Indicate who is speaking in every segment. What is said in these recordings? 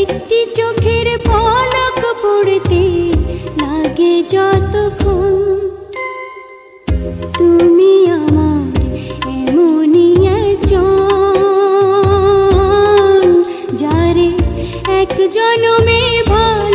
Speaker 1: একটি চোখের পলক পড়তে লাগে যতক্ষণ। তুমি আমার এমনই একজন যারে এক জনমে ভয়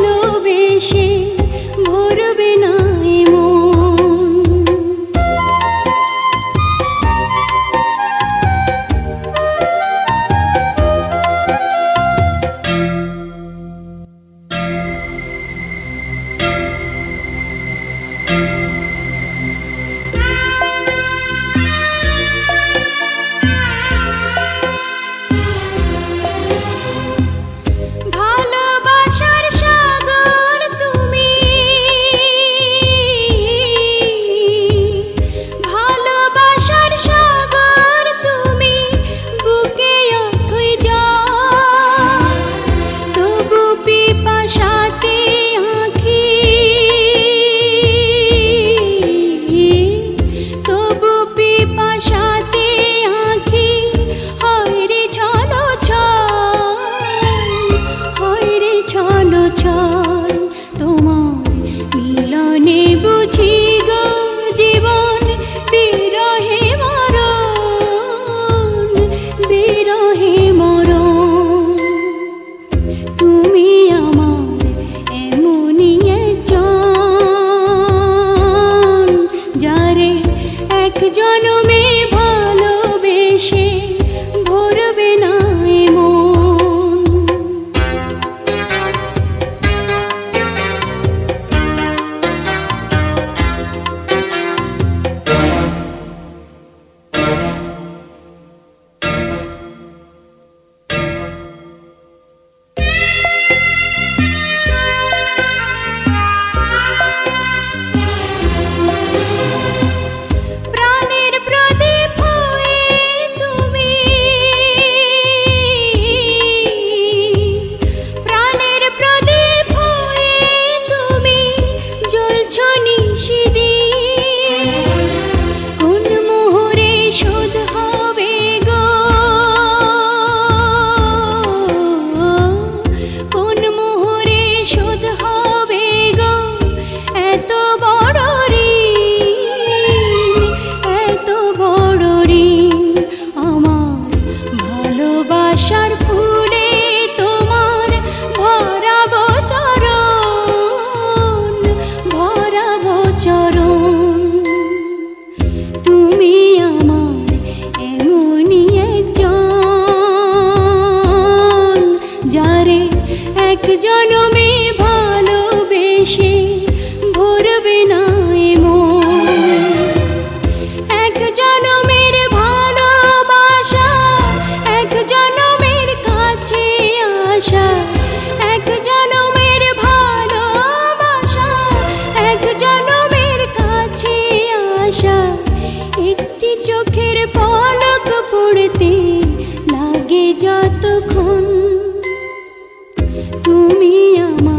Speaker 1: তুমি আমার একজন জনমে এক জনমে ভালোবেসে ভরবে মন। এক জনমের ভালোবাসা, এক জনমের কাছে আশা এক জনমের ভালোবাসা, এক জনমের কাছে আসা। একটি চোখের পলক পড়তে লাগে যতক্ষণ তুমি আমার